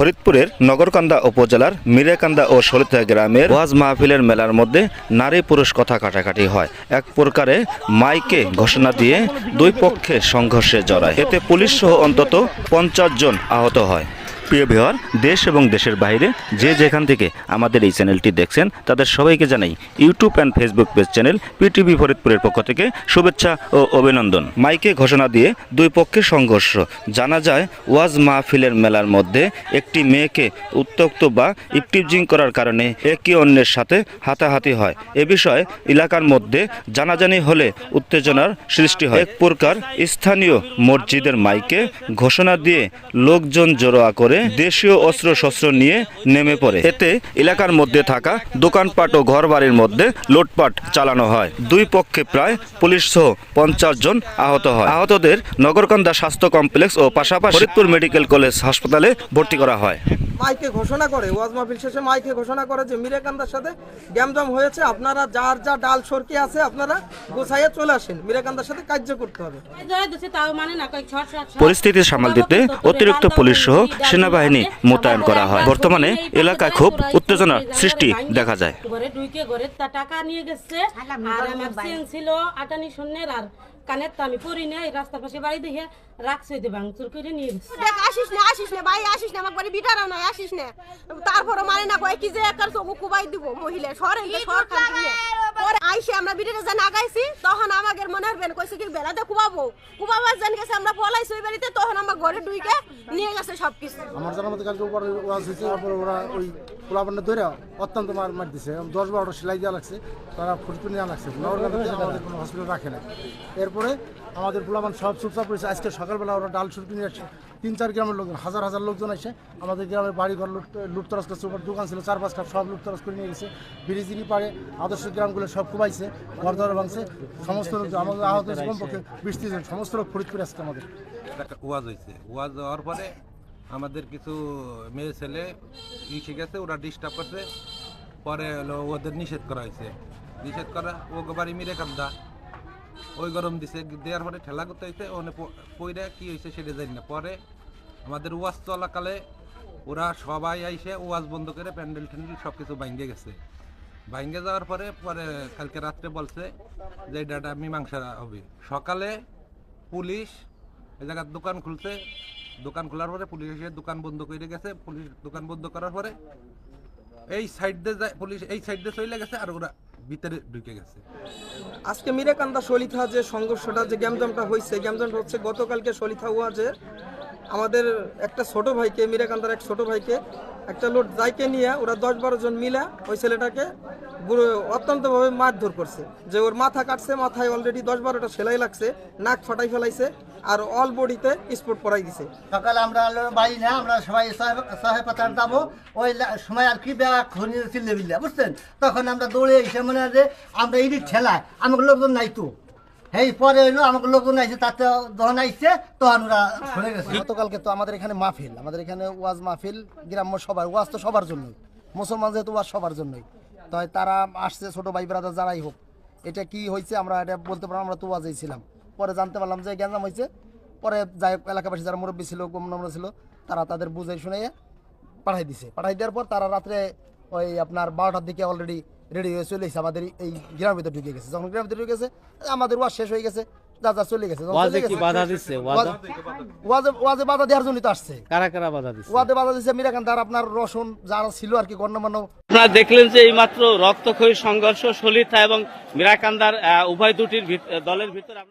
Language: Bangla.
ফরিদপুরের নগরকান্দা উপজেলার মিরেকান্দা ও সলিতা গ্রামের ওয়াজ মাহফিলের মেলার মধ্যে নারী পুরুষ কথা কাটাকাটি হয়। এক প্রকারে মাইকে ঘোষণা দিয়ে দুই পক্ষে সংঘর্ষে জড়ায়। এতে পুলিশ সহ অন্তত পঞ্চাশ জন আহত হয়। প্রিয় ভিওয়ার দেশ এবং দেশের বাইরে যে যেখান থেকে আমাদের এই চ্যানেলটি দেখছেন, তাদের সবাইকে জানাই YouTube and Facebook page channel PTV ফরিদপুরের পক্ষ থেকে শুভেচ্ছা ও অভিনন্দন। মাইকে ঘোষণা দিয়ে দুই পক্ষের সংঘর্ষ। জানা যায়, ওয়াজ মাহফিলের মেলার মধ্যে একটি মেয়েকে উত্তক্ত বা ইপটিপজিং করার কারণে একে অন্যের সাথে হাতাহাতি হয়। এ বিষয়ে এলাকার মধ্যে জানাজানি হলে উত্তেজনার সৃষ্টি হয়। এক প্রকার স্থানীয় মসজিদের মাইকে ঘোষণা দিয়ে লোকজন জড়োয়া করে দেশীয় অস্ত্র শস্ত্র নিয়ে নেমে পড়ে। এতে এলাকার মধ্যে থাকা দোকানপাট ও ঘরবাড়ির মধ্যে লোটপাট চালানো হয়। দুই পক্ষে প্রায় পুলিশ সহ পঞ্চাশ জন আহত হয়। আহতদের নগরকান্দা স্বাস্থ্য কমপ্লেক্স ও পাশাপাশি ফরিদপুর মেডিকেল কলেজ হাসপাতালে ভর্তি করা হয়। মাইকে ঘোষণা করে ওয়াজ মাহফিল শেষে মাইকে ঘোষণা করে যে মিরেকান্দার সাথে গ্যামজাম হয়েছে আপনারা যার যা ডাল সরকি আছে আপনারা গোছাইয়ে চলে আসেন। মিরেকান্দার সাথে কার্য করতে হবে। মানে পরিস্থিতি সামাল দিতে অতিরিক্ত পুলিশ সহ সেনাবাহিনী মোতায়েন করা হয়। বর্তমানে এলাকায় খুব উত্তেজনার সৃষ্টি দেখা যায়। ঘরে ঢুকে ঘরে টাকা নিয়ে গেছে আর আমার ছিল আটানি শূন্যের আর কানের তো আমি পরি না এই রাস্তার পাশে বাড়ি দেখে রাখছে দে ভাঙচুর করে নিয়ে দেখ, আসিস না আসিস না, ভাই, আসিস না আমার বাড়ি নয় আসিস না তারপরে মানে না কয় কি যে একার চোখ কুবাই দিব, মহিলা সরে সর খান দিয়ে। পরে আইসে আমরা বিড়িটা যেন আগাইছি তখন আমাদের মনে হবেন কইছে কি বেলাতে কুবাবো। কুবাবার জান গেছে, আমরা পলাইছি ওই বাড়িতে, তখন আমার ঘরে ডুইকে নিয়ে গেছে সব কিছু আমার জানার মতো কালকে উপরে ওয়াজ হয়েছে তারপর ওরা ওই পোলাপান্ডা ধরে অত্যন্ত মার মার দিছে। দশ বারোটা সেলাই দেওয়া লাগছে, তারা ফুটফুট নেওয়া লাগছে। নগরকান্দাতে আমাদের কোনো হসপিটাল রাখে না এরপরে আমাদের পোলাপান সব চুপচাপ করেছে আজকে সকালবেলা ওরা ডাল সুরকি নিয়ে আসছে তিন, চার গ্রামের লোকজন, হাজার হাজার লোকজন আসে। আমাদের গ্রামের বাড়ি ঘর লুট, লুটতরাজ করছে, ওপর দোকান ছিল, চার পাঁচটা সব লুটতরাজ করে নিয়ে গেছে। বিরিজিরি পাড়ে আদর্শ গ্রামগুলো সব কুবাইছে, ঘর দর ভাঙছে। সমস্ত লোক, আমাদের আহত হয়েছে কমপক্ষে বিশ ত্রিশ জন। সমস্ত লোক ফরিদপুরে আসছে আমাদের। ওয়াজ হয়েছে। ওয়াজ হওয়ার পরে আমাদের কিছু মেয়ে, ছেলে ই শিখেছে ওরা ডিস্টার্ব করছে। পরে হলো ওদের নিষেধ করা হয়েছে। নিষেধ করা ও বাড়ি মিরে কান্দা। ওই গরম দিছে, দেওয়ার পরে ঠেলা করতে হয়েছে ওখানে পইরা কি হয়েছে সেটা জানি না। পরে আমাদের ওয়াজ চলাকালে ওরা সবাই আইসে ওয়াজ বন্ধ করে প্যান্ডেল ট্যান্ডেল সব কিছু ভাঙ্গে গেছে। ভাঙ্গে যাওয়ার পরে পরে কালকে রাত্রে বলছে যে এটা মীমাংসা হবে। সকালে পুলিশ এই জায়গার দোকান খুলছে। দোকান খোলার পরে পুলিশ এসে দোকান বন্ধ করে গেছে। পুলিশ দোকান বন্ধ করার পরে এই সাইড দিয়ে যায়, পুলিশ এই সাইড দিয়ে চলে গেছে আর ওরা ভিতরে ঢুকে গেছে। আজকে মিরাকান্দা সলিথা যে সংঘর্ষটা, যে গ্যামজামটা হয়েছে গ্যামজামটা হচ্ছে গতকালকে সলিথা ওয়াজে আমাদের একটা ছোট ভাইকে মিরেকান্দার এক ছোট ভাইকে, একটা লোড যাইকে নিয়ে ওরা দশ বারো জন মিলে ওই ছেলেটাকে অত্যন্তভাবে মারধর করছে। যে ওর মাথা কাটছে, মাথায় অলরেডি দশ বারোটা সেলাই লাগছে, নাক ফাটাই ফেলাইছে আর অল বডিতে স্পট পরাই দিছে। সকালে আমরা বাড়ি না, আমরা সবাই সাহেব পাতার যাব? ওই সময় আর কি ব্যাগ খনি চিল্লে বুঝছেন? তখন আমরা দৌড়ে এসে মনে হয় যে আমরা এই ঠেলায়, আমাকে লোকজন নাই তো। এই পরে হইল আমাকে লোকজন আইছে তাতে যখন আইছে তখন ওরা সরে গেছে। গতকালকে তো আমাদের এখানে মাহফিল আমাদের এখানে ওয়াজ মাহফিল গ্রাম্য সবার ওয়াজ তো সবার জন্যই। মুসলমান যেহেতু ওয়াজ সবার জন্যই। তাই তারা আসছে ছোট ভাই ব্রাদার যারাই হোক। এটা কি হয়েছে আমরা এটা বলতে পারলাম আমরা তো ওয়াজেই ছিলাম। পরে জানতে পারলাম যে গ্যাঞ্জাম হয়েছে পরে যাই হোক এলাকাবাসী যারা মুরব্বী ছিল গমনম্র ছিল তারা তাদের বুঝে শুনে পাঠাই দিছে। পাঠাই দেওয়ার পর তারা রাত্রে ওই আপনার বারোটার দিকে অলরেডি রেডি হয়ে চলে এসেছে আমাদের এই গ্রামের ভিতরে ঢুকে গেছে। যখন গ্রামের ভিতরে ঢুকে গেছে আমাদের ওয়াজ শেষ হয়ে গেছে যা চলে গেছে। ওয়াজে কি বাধা দিচ্ছে ওয়াজে ওয়াজে ওয়াজে বাধা দেওয়ার জন্য তো আসছে। কারা কারা বাধা দিচ্ছে ওয়াজে বাধা দিচ্ছে মিরাকান্দার আপনার রসুন যারা ছিল আর কি গণ্যমান্য। আপনারা দেখলেন যে এইমাত্র রক্তক্ষয়ী সংঘর্ষ সলিতা এবং মিরাকান্দার আহ, উভয় দুটির ভিত- দলের ভিতরে